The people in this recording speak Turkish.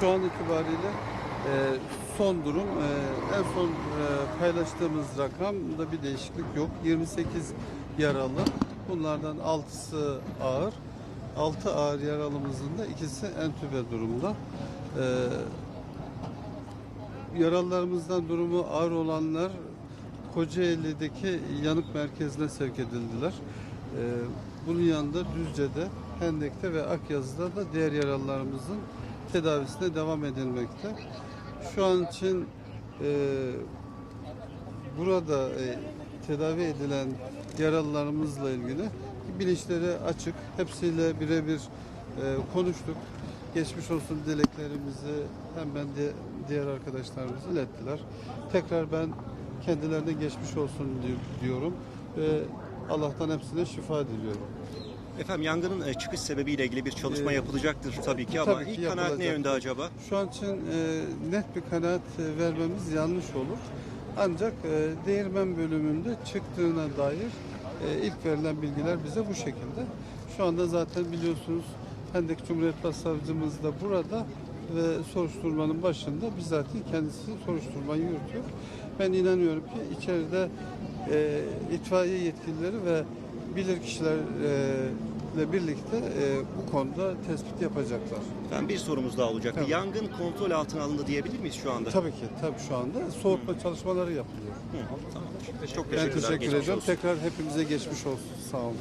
şu an itibariyle e, son durum e, en son e, paylaştığımız rakamda bir değişiklik yok. 28 yaralı. Bunlardan 6'sı ağır. 6 ağır yaralımızın da ikisi entübe durumda. E, yaralılarımızdan durumu ağır olanlar Kocaeli'deki yanık merkezine sevk edildiler. Ee, bunun yanında Düzce'de, Hendek'te ve Akyazı'da da diğer yaralılarımızın tedavisine devam edilmekte. Şu an için e, burada e, tedavi edilen yaralılarımızla ilgili bilinçleri açık. Hepsiyle birebir e, konuştuk. Geçmiş olsun dileklerimizi hem ben de diğer arkadaşlarımız ilettiler. Tekrar ben kendilerine geçmiş olsun di- diyorum ve Allah'tan hepsine şifa diliyorum. Efendim yangının e, çıkış sebebiyle ilgili bir çalışma Ee, yapılacaktır tabii ki ama tabii ki ilk kanaat ne yapılacak. yönde acaba? Şu an için e, net bir kanaat e, vermemiz yanlış olur. Ancak e, değirmen bölümünde çıktığına dair e, ilk verilen bilgiler bize bu şekilde. Şu anda zaten biliyorsunuz Hendek Cumhuriyet Başsavcımız da burada ve soruşturmanın başında bizatihi kendisi soruşturmayı yürütüyor. Ben inanıyorum ki içeride e, itfaiye yetkilileri ve bilirkişilerle birlikte e, bu konuda tespit yapacaklar. Ben bir sorumuz daha olacaktı. Tabii. Yangın kontrol altına alındı diyebilir miyiz şu anda? Tabii ki, tabii şu anda soğutma çalışmaları yapılıyor. Hı, tamamdır. Çok Ben teşekkürler. teşekkür geçmiş ediyorum. olsun. Tekrar hepimize geçmiş olsun. Sağ olun.